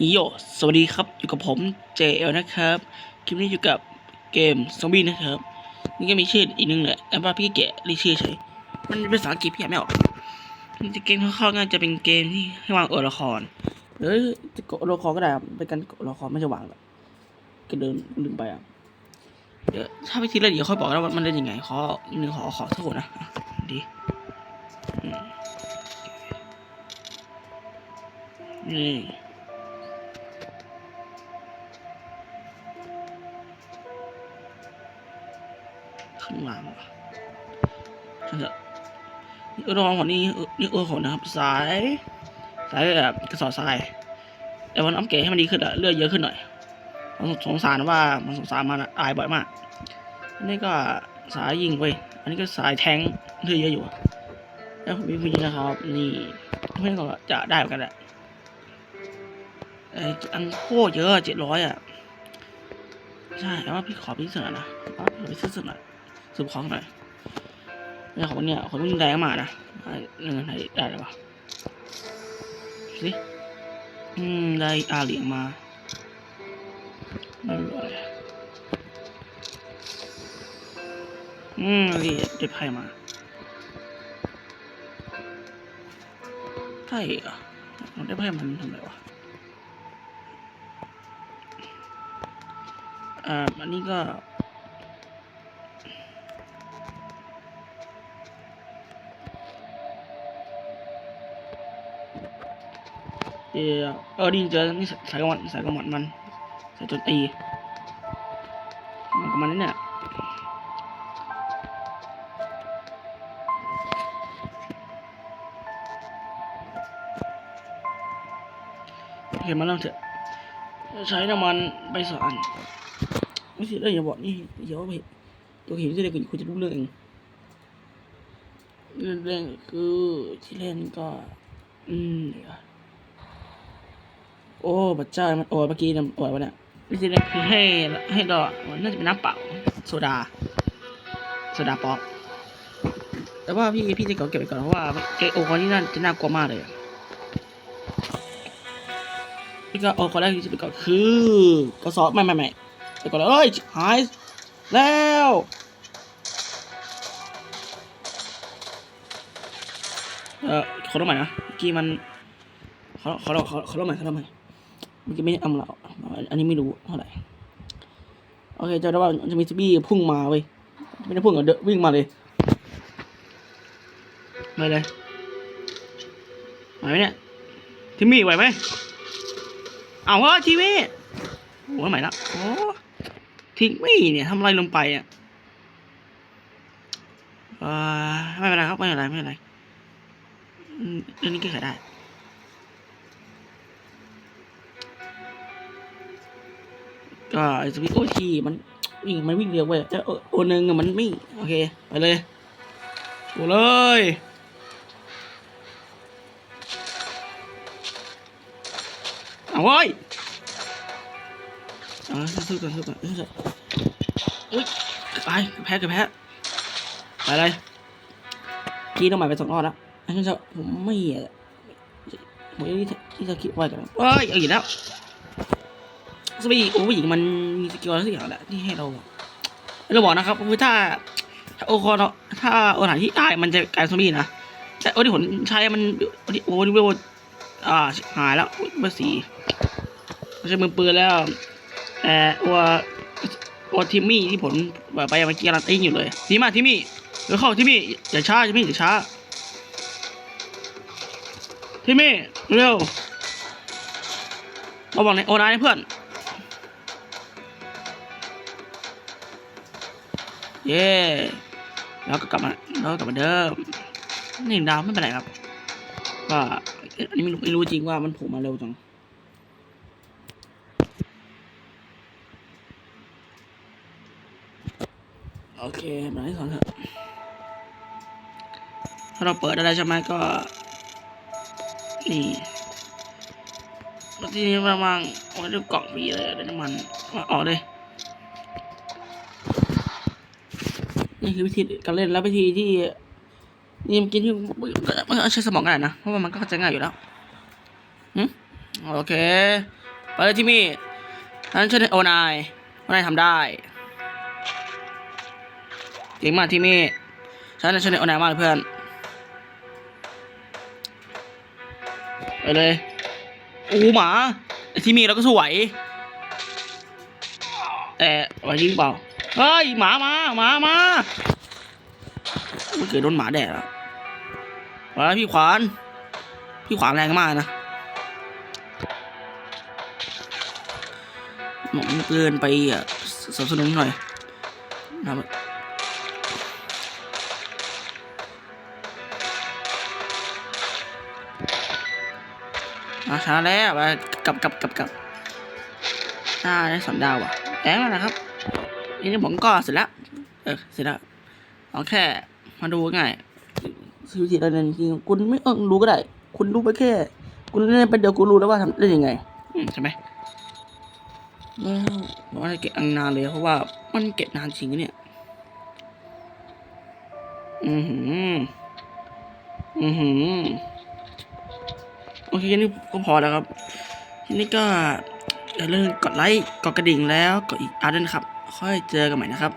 โยสวัสดีครับอยู่กับผม JL นะครับ คลิปนี้อยู่กับเกมซอมบี้นะครับ นี่ก็มีชื่ออีกหนึงแหละแต่ว่าพี่แกะเรียชื่อเฉยมันเป็นภาษาอังกฤษพี่อ่านไม่ออกจริงๆเกมคร่าวๆน่าจะเป็นเกมที่ให้วางตัวละครหรือจะกดละครก็ได้ครับเป็นการกดละครไม่ใช่วางแบบก็เดินลืมไปอะเดี๋ยวถ้าวิธีล่นเดี๋ยวค่อยบอกนะว่ามันเล่นยังไงขอหนึ่งขอขอโทษนะอะดีอืมนี่ ข้างหลังว่ะฉันจะนี่เออรองของนี่นี่เออของนะครับ สาย สายแบบกระสอบทราย แต่วันน้ำเก๋ให้มันดีขึ้นอะเลือดเยอะขึ้นหน่อยผมสงสารว่ามันสงสารมันอะตายบ่อยมากอันนี้ก็สายยิงเว้ยอันนี้ก็สายแทงเลือดเยอะอยู่แล้วผมมีผู้หญิงนะครับ นี่เพื่อนก็จะได้เหมือนกันแหละไอ้อันโคเยอะเจ็ดร้อยอะใช่แต่ว่าพี่ขอพี่เสนอนะพี่ขอพี่เสนอ สืบของหน่อยเนี่ยของเนี่ยของมันแรงมากนะเงินไหนได้หรือเปล่าสิอืมได้อาเหลียงมาไม่รู้อะไรอืมนี่ได้ไพ่มาไพ่เหรอได้ไพ่มันทำไรวะอ่าอันนี้ก็ เออเออดีเจอนี่สายกระหม่อมสายกระหม่อมมันสายจนตีมันกับมันนี่เนี่ยโอเคมาเริ่มเถอะใช้น้ำมันไปสอนไม่ใช่เรื่องอย่าบอกนี่เดี๋ยวไปตัวเห็นที่เด็กคุณจะรู้เรื่องเองเรื่องคือที่เล่นก็ อืมเดี๋ยว โอ้บัดเจ้ามันโอ้ยเมื่อกี้นโอ้ยวะเนี่ยวิธีนี้คือให้ให้ดอกน่าจะเป็นน้ำเปล่าโซดาโซดาป๊อปแต่ว่าพี่พี่จะเก็บเก็บไปก่อนเพราะว่าเอโอคอนที่นั่นจะน่ากลัวมากเลยพี่ก็โอคอนแรกที่จะไปก่อนคือกระสอบไม่ไม่ไม่ไปก่อนเลยเอ้ยหายแล้วเออขอรถใหม่นะเมื่อกี้มันขอขอขอขอรถใหม่ขอรถใหม่ มื่อกี้ไม่ได้เอาอันนี้ไม่รู้เท่าไหร่โอเคจะได้ว่าจะมีซิบี้พุ่งมาเว้ยไม่ได้พุ่งอะเดนวิ่งมาเลยไปเลยไหวไหมเนี่ยทิมมี่ไหวไหมเอาเฮ้ยทีมี่โอ้ยใหม่ละโอ้ทิมมี่เนี่ยทำอะไรลงไปอะไม่เป็นไรครับไม่เป็นไรไม่เป็นไรเรื่องนี้แก้ไขได้ ก็ไอสวิตโอทีมันวิ่งมันวิ่งเร็วเว้ยแต่โอนึงอะมันไม่โอเคไปเลยโอเลยเอาเว้เอาสู้กันสู้กันสู้กันอุ้ยไปแพ้กับแพ้ไปเลยกี้ต้องหมายไปสองรอบแล้วอันนั้นจะผมไม่อะผมที่ที่จะคิดไว้กันเฮ้ยเอาอีกแล้ว สปีโอ้ผู้หญิงมันมีสกิลอะไรสักอย่างแหละที่ให้เราเราบอกนะครับคือถ้าถ้าโอคอนถ้าโอหานที่ตายมันจะกลายเป็นซอมบี้นะแต่โอที่ผลใช้มันโอที่โอที่เวลอ่าหายแล้วเบอร์สี่ใช่มือปืนแล้วแต่โอโอทิมมี่ที่ผลแบบไปเมื่อกี้กำลังตีอยู่เลยดีมากทิมมี่เดี๋ยวเข้าทิมมี่อย่าช้าทิมมี่อย่าช้าทิมมี่เร็วเราบอกในโอนาให้เพื่อน เย้แล้วก็กลับมาแล้วก็กลับมาเดิมนี่ดาวไม่เป็นไรครับก็อันนี้ไม่รู้ไม่รู้จริงว่ามันโผล่มาเร็วจังโอเคมาที่สองเถอะถ้าเราเปิดอะไรใช่ไหมก็ นี่ที่นี้ประมาณโอ้ยดูกล่องมีเลยเดี๋ยน้ำมันมาออกเลย นี่คือวิธีการเล่นแล้ววิธีที่นี่เมื่อกี้ที่มันใช้สมองกันนะเพราะว่ามันก็เข้าใจง่ายอยู่แล้วโอเคไปเลยที่มี่ฉันเชื่อโอนายโอนายทำได้เก่งมากที่มี่ฉันเชื่อโอนายมากเลยเพื่อนไปเลยโอ้หมาที่มี่เราก็สวยแต่ไหวจริงเปล่า เฮ้ยหมามาหมามามันเกิดโดนหมาแดดแล้วมาพี่ขวาน พี่ขวานแรงมากนะหมองเกินไปอะสนับสนุนหน่อยนะครับมาช้าแล้วไปกลับกลับกลับกลับอ่าได้สองดาวอะแองแล้วนะครับ ทีนี้ผมก็เสร็จแล้ว เออเสร็จแล้วเอาแค่มาดูง่ายชีวิตเราเนี่ยจริงๆคุณไม่ต้องรู้ก็ได้ คุณรู้ไปแค่ คุณเล่นไปเดียวคุณรู้แล้วว่าทำได้ยังไงอืมใช่ไหมแล้วบอกว่าจะเก็บอังนานเลยเพราะว่ามันเก็บนานจริงนะเนี่ย อือหือ อือหือ โอเคแค่นี้ก็พอแล้วครับทีนี้ก็อย่าลืมกดไลค์ กดกระดิ่งแล้วกดอีกอาร์ด้วยนะครับ ค่อยเจอกันใหม่นะครับ